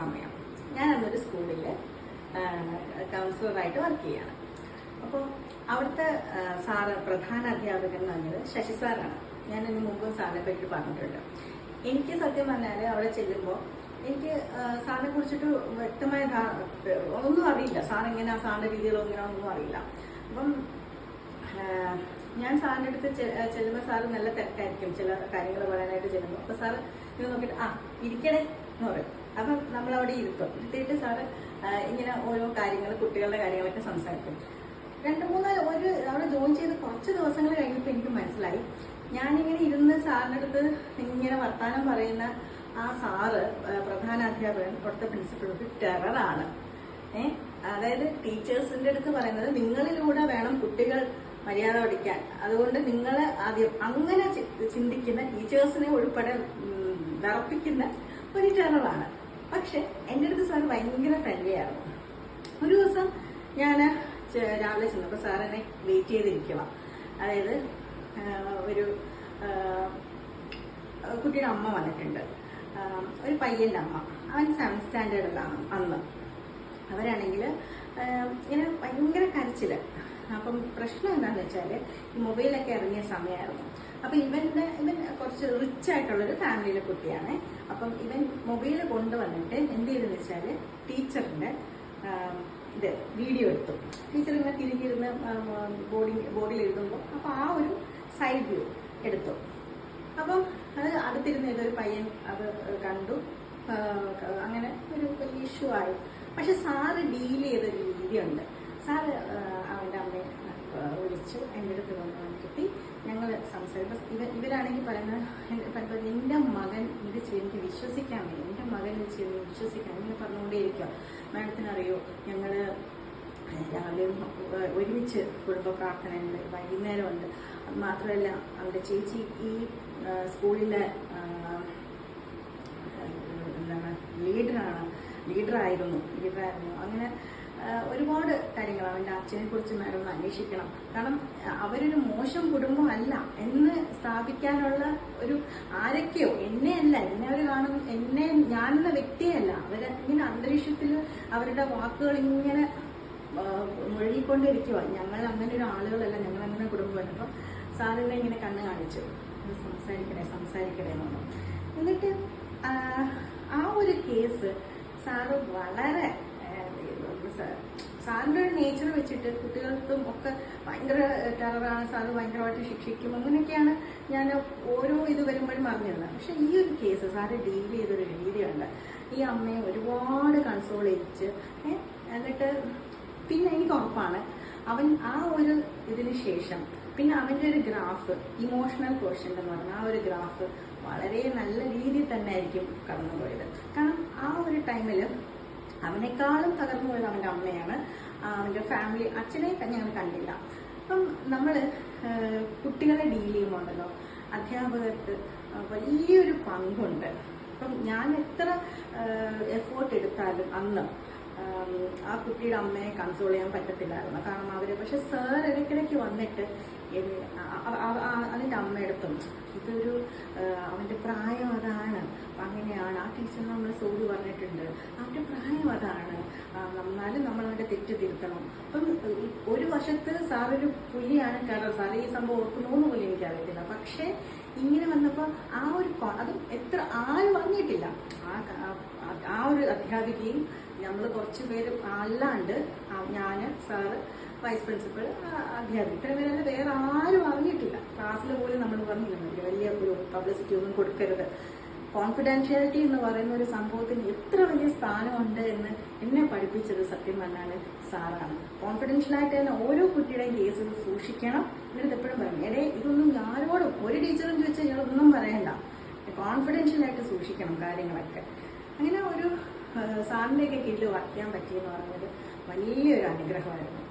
സമയം. ഞാൻ അന്നൊരു സ്കൂളിൽ കൗൺസിലറായിട്ട് വർക്ക് ചെയ്യാണ്. അപ്പോൾ അവിടുത്തെ സാറ് പ്രധാന അധ്യാപകൻ എന്ന് പറഞ്ഞത് ശശി സാറാണ്. ഞാൻ ഇതിന് മുമ്പും സാറിനെ പറ്റി പറഞ്ഞിട്ടുണ്ട്. എനിക്ക് സത്യം പറഞ്ഞാൽ അവിടെ ചെല്ലുമ്പോൾ എനിക്ക് സാറിനെ കുറിച്ചിട്ട് വ്യക്തമായ ഒന്നും അറിയില്ല. സാർ എങ്ങനെയാ സാറിന്റെ രീതികളോ ഒന്നും അറിയില്ല. അപ്പം ഞാൻ സാറിന്റെ അടുത്ത് ചെല്ലുമ്പോൾ സാറ് നല്ല തിരക്കായിരിക്കും ചില കാര്യങ്ങൾ പറയാനായിട്ട് ചെല്ലുമ്പോൾ അപ്പൊ സാറ് ഇത് നോക്കിയിട്ട് ആ ഇരിക്കണേ എന്ന് പറയും. അപ്പം നമ്മൾ അവിടെ ഇരുത്തും. ഇരുത്തിയിട്ട് സാറ് ഇങ്ങനെ ഓരോ കാര്യങ്ങൾ കുട്ടികളുടെ കാര്യങ്ങളൊക്കെ സംസാരിക്കും. രണ്ട് മൂന്ന് ഒരു അവിടെ ജോയിൻ ചെയ്ത് കുറച്ച് ദിവസങ്ങൾ കഴിഞ്ഞപ്പോൾ എനിക്ക് മനസ്സിലായി. ഞാനിങ്ങനെ ഇരുന്ന് സാറിന്റെ അടുത്ത് ഇങ്ങനെ വർത്തമാനം പറയുന്ന ആ സാറ് പ്രധാന അധ്യാപകൻ അവിടുത്തെ പ്രിൻസിപ്പൾ ഒരു ടെററാണ് ഏ അതായത് ടീച്ചേഴ്സിന്റെ അടുത്ത് പറയുന്നത് നിങ്ങളിലൂടെ വേണം കുട്ടികൾ മര്യാദ പഠിക്കാൻ. അതുകൊണ്ട് നിങ്ങൾ ആദ്യം അങ്ങനെ ചിന്തിക്കുന്ന ടീച്ചേഴ്സിനെ ഉൾപ്പെടെ വിറപ്പിക്കുന്ന ഒരു ടെററാണ് പക്ഷെ എന്റെ അടുത്ത് സാർ ഭയങ്കര ഫ്രണ്ട്ലി ആയിരുന്നു ഒരു ദിവസം ഞാൻ രാവിലെ ചെന്നപ്പോൾ സാർ എന്നെ വെയിറ്റ് ചെയ്തിരിക്കുക അതായത് ഒരു കുട്ടിയുടെ അമ്മ വന്നിട്ടുണ്ട്. ഒരു പയ്യന്റെ അമ്മ. അവൻ സെവൻ സ്റ്റാൻഡേർഡിലാണ് അന്ന്. അവരാണെങ്കിൽ ഇങ്ങനെ ഭയങ്കര കരച്ചിൽ. അപ്പം പ്രശ്നം എന്താണെന്ന് വെച്ചാൽ ഈ മൊബൈലൊക്കെ ഇറങ്ങിയ സമയമായിരുന്നു അപ്പം ഇവന്റെ ഇവൻ കുറച്ച് റിച്ച് ഫാമിലിയിലെ കുട്ടിയാണ്. അപ്പം ഇവൻ മൊബൈൽ കൊണ്ടുവന്നിട്ട് എന്ത് ചെയ്തെന്ന് വെച്ചാൽ ടീച്ചറിന്റെ ഇത് വീഡിയോ എടുത്തു. ടീച്ചർ ഇങ്ങനെ തിരിഞ്ഞിരുന്ന് ബോർഡിൽ ബോർഡിൽ എഴുതുമ്പോൾ അപ്പം ആ ഒരു സൈഡ് വ്യൂ എടുത്തു. അപ്പം അത് അടുത്തിരുന്ന് ഏതൊരു പയ്യൻ അത് കണ്ടു. അങ്ങനെ ഒരു വലിയ ഇഷ്യൂ ആയി. പക്ഷെ സാറ് ഡീൽ ചെയ്ത രീതിയുണ്ട്. സാറ് അവന്റെ അമ്മയെ വിളിച്ചു. എന്റെ അടുത്ത് വന്ന് നിർത്തി ഞങ്ങൾ സംസാരിക്കും. ഇവ ഇവരാണെങ്കിൽ പറയുന്നത് നിന്റെ മകൻ ഇത് എനിക്ക് വിശ്വസിക്കാൻ വേണ്ടി എന്റെ മകൻ ഇത് ചെയ്ത് വിശ്വസിക്കാൻ ഇങ്ങനെ പറഞ്ഞുകൊണ്ടേയിരിക്കുക മാഡത്തിനറിയോ ഞങ്ങൾ രാവിലെ ഒരുമിച്ച് കുടുംബ പ്രാർത്ഥനയുണ്ട്. വൈകുന്നേരമുണ്ട്. അത് മാത്രമല്ല അവരുടെ ചേച്ചി ഈ സ്കൂളിലെ എന്താണ് ലീഡറാണ്. ലീഡറായിരുന്നു. ലീഡറായിരുന്നു. അങ്ങനെ ഒരുപാട് കാര്യങ്ങൾ അവന്റെ അച്ഛനെ കുറിച്ച് മാഡം ഒന്ന് അന്വേഷിക്കണം. കാരണം അവരൊരു മോശം കുടുംബമല്ല എന്ന് സ്ഥാപിക്കാനുള്ള ഒരു ആരൊക്കെയോ എന്നെ അല്ല എന്നെ അവർ കാണും എന്നെ ഞാനെന്ന വ്യക്തിയല്ല അവർ ഇങ്ങനെ അന്തരീക്ഷത്തിൽ അവരുടെ വാക്കുകൾ ഇങ്ങനെ മുഴുകിക്കൊണ്ടിരിക്കുവാ. ഞങ്ങൾ അങ്ങനെ ഒരു ആളുകളല്ല ഞങ്ങൾ അങ്ങനെ കുടുംബമല്ല. അപ്പം സാറിനെ ഇങ്ങനെ കണ്ണ് കാണിച്ചു. സംസാരിക്കണേ സംസാരിക്കണേ എന്നു എന്നിട്ട് ആ ഒരു കേസ് സാറ് വളരെ ആ, സാ- സാറിന്റെ ഒരു നേച്ചർ വെച്ചിട്ട് കുട്ടികൾക്കും ഒക്കെ ഭയങ്കര ടെററാണ് സാറ് ഭയങ്കരമായിട്ട് ശിക്ഷിക്കും. അങ്ങനെയൊക്കെയാണ് ഞാൻ ഓരോ ഇത് വരുമ്പോഴും അറിഞ്ഞിരുന്നത്. പക്ഷെ ഈ ഒരു കേസ് സാറ് ഡീൽ ചെയ്തൊരു രീതിയുണ്ട് ഈ അമ്മയെ ഒരുപാട് കൺസോൾ ചെയ്യിച്ച് എന്നിട്ട് പിന്നെ എനിക്ക് ഉറപ്പാണ് അവൻ ആ ഒരു ഇതിന് ശേഷം പിന്നെ അവന്റെ ഒരു ഗ്രാഫ് ഇമോഷണൽ ക്വസ്റ്റ്യൻ എന്ന് പറഞ്ഞ ആ ഒരു ഗ്രാഫ് വളരെ നല്ല രീതിയിൽ തന്നെ ആയിരിക്കും കടന്നുപോയത്. കാരണം ആ ഒരു ടൈമിൽ അവനേക്കാളും തകർന്നു പോയത് അവന്റെ അമ്മയാണ്. അവന്റെ ഫാമിലി അച്ഛനെ ഞങ്ങൾ കണ്ടില്ല. അപ്പം നമ്മൾ കുട്ടികളെ ഡീൽ ചെയ്യുമ്പോണ്ടല്ലോ അധ്യാപകർക്ക് വലിയൊരു പങ്കുണ്ട്. അപ്പം ഞാൻ എത്ര എഫേർട്ട് എടുത്താലും അന്ന് ആം, കുട്ടിയുടെ അമ്മയെ കൺട്രോൾ ചെയ്യാൻ പറ്റത്തില്ലായിരുന്നു. കാരണം അവർ പക്ഷെ സാർ ഇടയ്ക്കിടയ്ക്ക് വന്നിട്ട് അതിന്റെ അമ്മയെടുത്തും ഇതൊരു അവന്റെ പ്രായം അതാണ്. അങ്ങനെയാണ്. ആ ടീച്ചർ നമ്മൾ സോറി പറഞ്ഞിട്ടുണ്ട്. അവന്റെ പ്രായം അതാണ്. എന്നാലും നമ്മൾ അവന്റെ തെറ്റ് തിരുത്തണം. അപ്പം ഒരു വശത്ത് സാറൊരു പുലിയാണ് കാരണം സാർ ഈ സംഭവം ഓർക്കുന്നോന്ന് പോലും എനിക്കറിയത്തില്ല. പക്ഷേ ഇങ്ങനെ വന്നപ്പോൾ ആ ഒരു അതും എത്ര ആരും ആ- ആ ഒരു അധ്യാപികയും നമ്മൾ കുറച്ച് പേര് അല്ലാണ്ട് ഞാൻ സാറ് വൈസ് പ്രിൻസിപ്പൾ അധ്യാപകൻ. ഇത്ര പേരല്ല വേറെ ആരും അറിഞ്ഞിട്ടില്ല. ക്ലാസ്സിൽ പോലും നമ്മൾ പറഞ്ഞിരുന്നില്ല. വലിയ ഒരു പബ്ലിസിറ്റി ഒന്നും കൊടുക്കരുത്. കോൺഫിഡൻഷ്യാലിറ്റി എന്ന് പറയുന്ന ഒരു സംഭവത്തിന് എത്ര വലിയ സ്ഥാനമുണ്ട് എന്ന് എന്നെ പഠിപ്പിച്ചത് സത്യം പറഞ്ഞാൽ സാറാണ്. കോൺഫിഡൻഷ്യലായിട്ട് തന്നെ ഓരോ കുട്ടിയുടെയും കേസ് സൂക്ഷിക്കണം. എന്നിട്ട് എപ്പോഴും പറയും എടേ ഇതൊന്നും ആരോടും ഒരു ടീച്ചറും ചോദിച്ചാൽ ഇയാളൊന്നും പറയണ്ട. കോൺഫിഡൻഷ്യലായിട്ട് സൂക്ഷിക്കണം കാര്യങ്ങളൊക്കെ. അങ്ങനെ ഒരു സാറിന്റെയൊക്കെ കീഴിൽ വർക്ക് ചെയ്യാൻ പറ്റിയെന്ന് പറഞ്ഞത് വലിയൊരു അനുഗ്രഹമായിരുന്നു.